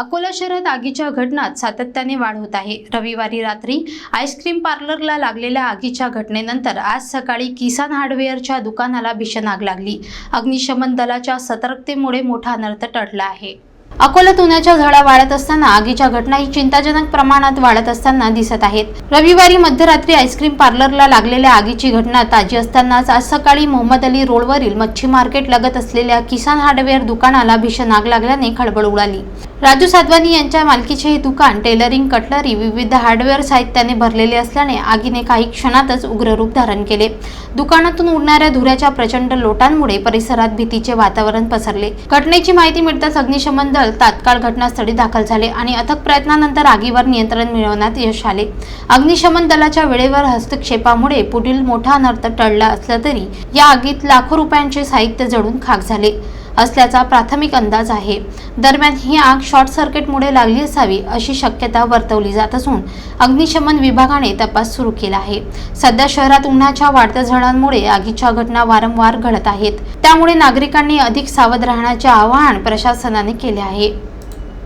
अकोला शहरात आगीच्या घटनात सातत्याने वाढ होत आहे. रविवारी रात्री आईस्क्रीम पार्लरला लागलेल्या आगीच्या घटनेनंतर आज सकाळी किसान हार्डवेअरच्या दुकानाला भीषण आग लागली. अग्निशमन दलाच्या सतर्कतेमुळे मोठा अनर्थ टळला आहे. अकोल्यात उन्हाच्या झळा वाढत असताना आगीच्या घटनाही चिंताजनक प्रमाणात वाढत असताना दिसत आहेत. रविवारी मध्यरात्री आईस्क्रीम पार्लरला लागलेल्या आगीची घटना ताजी असतानाच आज सकाळी मोहम्मद अली रोडवरील मच्छी मार्केट लगत असलेल्या किसान हार्डवेअर दुकानाला भीषण आग लागल्याने खळबळ उडाली. राजू साधवानी यांच्या मालकीचे हे दुकान टेलरिंग कटलरी विविध हार्डवेअर साहित्याने भरलेले असल्याने आगीने काही क्षणातच उग्र रूप धारण केले. दुकानातून उडणाऱ्या धुऱ्याच्या प्रचंड लोटांमुळे परिसरात भीतीचे वातावरण पसरले. घटनेची माहिती मिळताच अग्निशमन दल तात्काळ घटनास्थळी दाखल झाले आणि अथक प्रयत्नानंतर आगीवर नियंत्रण मिळवण्यात यश आले. अग्निशमन दलाच्या वेळेवर हस्तक्षेपामुळे पुढील मोठा अनर्थ टळला असला तरी या आगीत लाखो रुपयांचे साहित्य जळून खाक झाले. असल्याचा प्राथमिक अंदाज आहे. दरम्यान ही आग शॉर्ट सर्किटमुळे लागली असावी अशी शक्यता वर्तवली जात असून अग्निशमन विभागाने तपास सुरू केला आहे. सध्या शहरात उन्हाच्या वाढत्या झळांमुळे आगीच्या घटना वारंवार घडत आहेत. त्यामुळे नागरिकांनी अधिक सावध राहण्याचे आवाहन प्रशासनाने केले आहे.